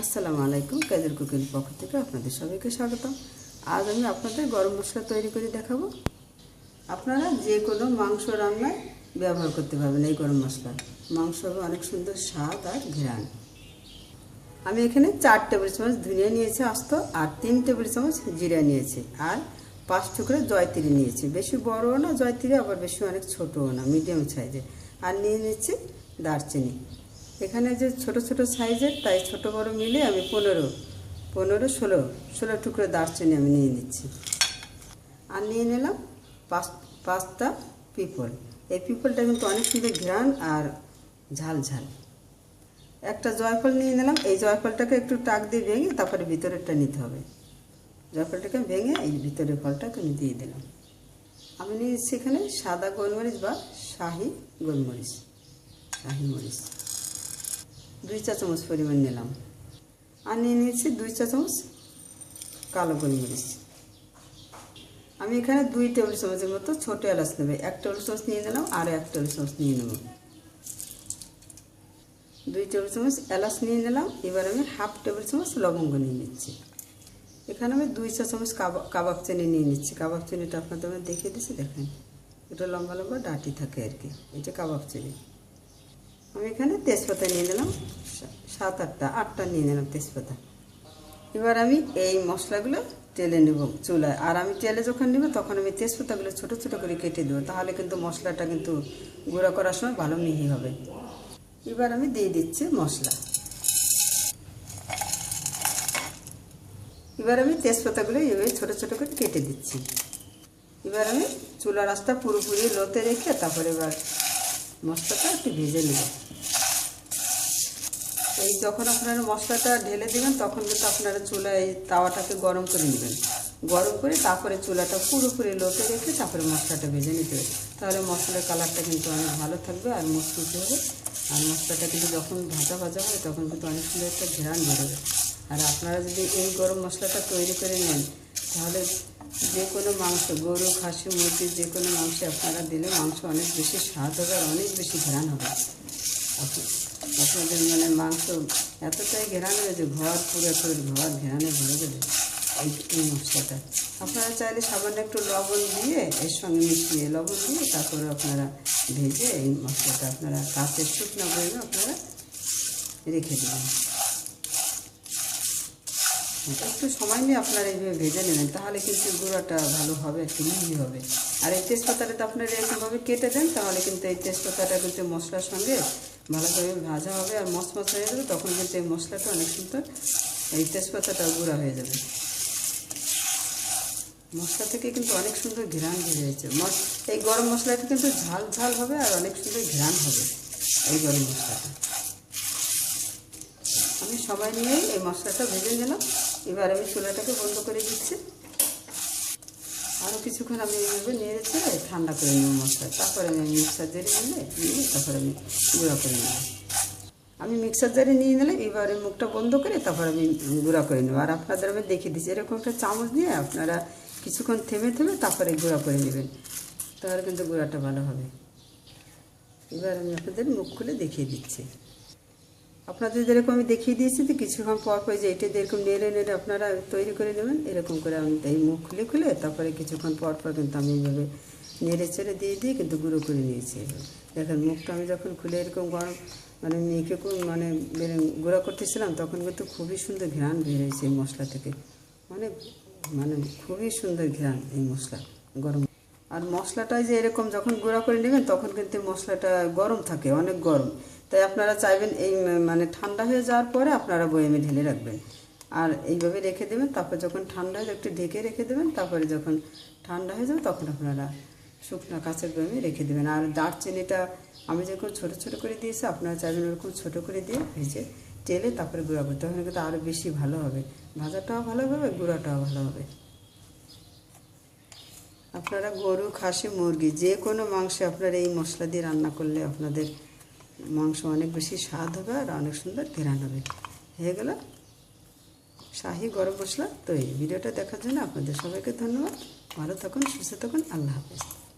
আসসালামু আলাইকুম, কাজের কুকিং পক্ষ থেকে আপনাদের সবাইকে স্বাগতম। আজ আমি আপনাদের গরম মশলা তৈরি করে দেখাবো। আপনারা যে কোনো মাংস রান্নায় ব্যবহার করতে পারবেন এই গরম মশলা। মাংস হবে অনেক সুন্দর স্বাদ আর ঘ্রাণ। আমি এখানে চার টেবিল চামচ ধনিয়া নিয়েছি, আস্ত, আর তিন টেবিল চামচ জিরা নিয়েছি, আর পাঁচ টুকরো জয়তিরি নিয়েছি। বেশি বড়ও না, জয়তিরি আবার বেশি অনেক ছোটও না, মিডিয়াম সাইজে আর নিয়ে নিচ্ছি দারচিনি। এখানে যে ছোট ছোট সাইজের, তাই ছোট বড় মিলে আমি পনেরো পনেরো, ষোলো ষোলো টুকরো দারচিনি আমি নিয়ে নিচ্ছি। আর নিয়ে নিলাম পাঁচ পাঁচটা পিপল। এই পিপলটা কিন্তু অনেক সুন্দর ঘ্রাণ আর ঝাল ঝাল একটা জয়ফল নিয়ে নিলাম, এই জয়ফলটাকে একটু টাক দিয়ে ভেঙে তারপরে ভিতরেরটা নিতে হবে। জয়ফলটাকে ভেঙে এই ভিতরের ফলটাকে আমি দিয়ে দিলাম। আমি নিয়েছি এখানে সাদা গোলমরিচ বা শাহি গোলমরিচ, শাহি মরিচ। দুই চা চামচ পরিমাণ নিলাম। আর নিয়ে নিয়েছি দুই চা চামচ কালো গোলমরিচ। আমি এখানে দুই টেবিল চামচের মতো ছোটো এলাচ নেবে। এক টেবিল চামচ নিয়ে নিলাম আর এক টেবিল চামচ নিয়ে নেব। দুই টেবিল চামচ এলাচ নিয়ে নিলাম। এবার আমি হাফ টেবিল চামচ লবঙ্গ নিয়ে নিচ্ছি। এখানে আমি দুই চা চামচ কাবাব চিনি নিয়ে নিচ্ছি। কাবাব চিনিটা আপনাদের আমি দেখিয়ে দিচ্ছি, দেখেন। এটা লম্বা লম্বা ডাটি থাকে আর কি। এটা কাবাব চিনি। আমি এখানে তেজপাতা নিয়ে নিলাম সাত আটটা আটটা নিয়ে নিলাম তেজপাতা। এবার আমি এই মশলাগুলো তেলে নেব চুলায়। আর আমি তেলে যখন নেব তখন আমি তেজপাতাগুলো ছোট ছোট করে কেটে দেবো, তাহলে কিন্তু মশলাটা কিন্তু গুঁড়া করার সময় ভালো মিহি হবে। এবার আমি দিয়ে দিচ্ছি মশলা। এবার আমি তেজপাতাগুলো এভাবে ছোট ছোট করে কেটে দিচ্ছি। এবার আমি চুলার রাস্তা পুরোপুরি লোতে রেখে তারপরে এবার মশলাটা একটু ভেজে নেব। এই যখন আপনারা মশলাটা ঢেলে দেবেন, তখন কিন্তু আপনারা চুলায় এই তাওয়াটাকে গরম করে নেবেন। গরম করে তারপরে চুলাটা পুরোপুরি লোতে রেখে তারপরে মশলাটা ভেজে নিতে হবে। তাহলে মশলার কালারটা কিন্তু অনেক ভালো থাকবে আর মসলুটি হবে। আর মশলাটা কিন্তু যখন ভাজা ভাজা হয় তখন কিন্তু অনেক সুন্দর একটা ঘেরান বেরোবে। আর আপনারা যদি এই গরম মশলাটা তৈরি করে নেন, তাহলে যে কোনো মাংস, গরু, খাসি, মুরগি, যে কোনো মাংসে আপনারা দিলে মাংস অনেক বেশি স্বাদ হবে আর অনেক বেশি ঘেরান হবে। আপনাদের মানে মাংস এতটাই ঘেরান হবে যে ঘর পুরো করে ঘর ঘেরানে ভরে দেবে এই মশলাটা আপনারা চাইলে সামান্য একটু লবণ দিয়ে এর সঙ্গে মিশিয়ে লবণ দিয়ে তারপরে আপনারা ভেজে এই মশলাটা আপনারা কাঁচের শুকনো বইবে আপনারা রেখে দেবেন। একটু সময় নিয়ে আপনারা এইভাবে ভেজে নেবেন, তাহলে কিন্তু গুঁড়াটা ভালো হবে, একটু মিহি হবে। আর এই তেজপাতাটা তো আপনারা এরকমভাবে কেটে দেন, তাহলে কিন্তু এই তেজপাতাটা কিন্তু মশলার সঙ্গে ভালোভাবে ভাজা হবে আর মশমশ হয়ে যাবে, তখন কিন্তু এই মশলাটা অনেক সুন্দর এই তেজপাতাটা গুঁড়া হয়ে যাবে। মশলা থেকে কিন্তু অনেক সুন্দর ঘ্রাণ বেরিয়েছে এই গরম মশলাটা কিন্তু ঝাল ঝাল হবে আর অনেক সুন্দর ঘ্রাণ হবে এই গরম মশলাটা। আমি সময় নিয়েই এই মশলাটা ভেজে নিলাম। এবার আমি চুলাটাকে বন্ধ করে দিচ্ছি। আরও কিছুক্ষণ আমি এইভাবে নেড়ে ছেড়ে ঠান্ডা করে নেব মশলা। তারপরে আমি মিক্সার জারে নিলে নিয়ে তারপরে আমি গুঁড়া করে নেব। আমি মিক্সার জারে নিয়ে নিলাম এবারে মুখটা বন্ধ করে তারপর আমি গুঁড়া করে নেব। আর আপনাদের আমি দেখিয়ে দিচ্ছি, এরকম একটা চামচ দিয়ে আপনারা কিছুক্ষণ থেমে থেমে তারপরে গুঁড়া করে নেবেন। তাহলে কিন্তু গুঁড়াটা ভালো হবে। এবার আমি আপনাদের মুখ খুলে দেখিয়ে দিচ্ছি। আপনাদের যেরকম আমি দেখিয়ে দিয়েছি তো কিছুক্ষণ পর পর যে এটা যেরকম নেড়ে নেড়ে আপনারা তৈরি করে নেবেন, এরকম করে আমি এই মুখ খুলে খুলে তারপরে কিছুক্ষণ পর পর কিন্তু আমি এইভাবে নেড়ে চেড়ে দিয়ে দিয়ে কিন্তু গুঁড়ো করে নিয়েছি। দেখেন মুখটা আমি যখন খুলে এরকম গরম মানে মেখে মানে গুঁড়া করতেছিলাম, তখন কিন্তু খুবই সুন্দর ঘ্রাণ বেরিয়েছে এই মশলা থেকে। মানে মানে খুবই সুন্দর ঘ্রাণ এই মশলা গরম। আর মশলাটা যে এরকম যখন গুঁড়া করে নেবেন, তখন কিন্তু মশলাটা গরম থাকে, অনেক গরম। তাই আপনারা চাইবেন এই মানে ঠান্ডা হয়ে যাওয়ার পরে আপনারা বয়েমে ঢেলে রাখবেন। আর এইভাবে রেখে দেবেন, তারপর যখন ঠান্ডা হয়ে একটু ঢেকে রেখে দেবেন, তারপরে যখন ঠান্ডা হয়ে যাবে তখন আপনারা শুকনো কাঁচের বয়েমে রেখে দেবেন। আর দারচিনিটা আমি যখন ছোটো ছোটো করে দিয়েছি, আপনারা চাইবেন ওরকম ছোটো করে দিয়ে ভেজে তেলে তারপরে গুঁড়া করতে তখন কিন্তু আরও বেশি ভালো হবে। ভাজাটাও ভালো হবে, গুঁড়াটাও ভালো হবে। আপনারা গরু, খাসি, মুরগি যে কোনো মাংসে আপনারা এই মশলা দিয়ে রান্না করলে আপনাদের মাংস অনেক বেশি স্বাদ হবে আর অনেক সুন্দর ঘেরান হবে। হয়ে গেল শাহি গরম মশলা তৈরি। ভিডিওটা দেখার জন্য আপনাদের সবাইকে ধন্যবাদ। ভালো থাকুন, সুস্থ থাকুন, আল্লাহ হাফেজ।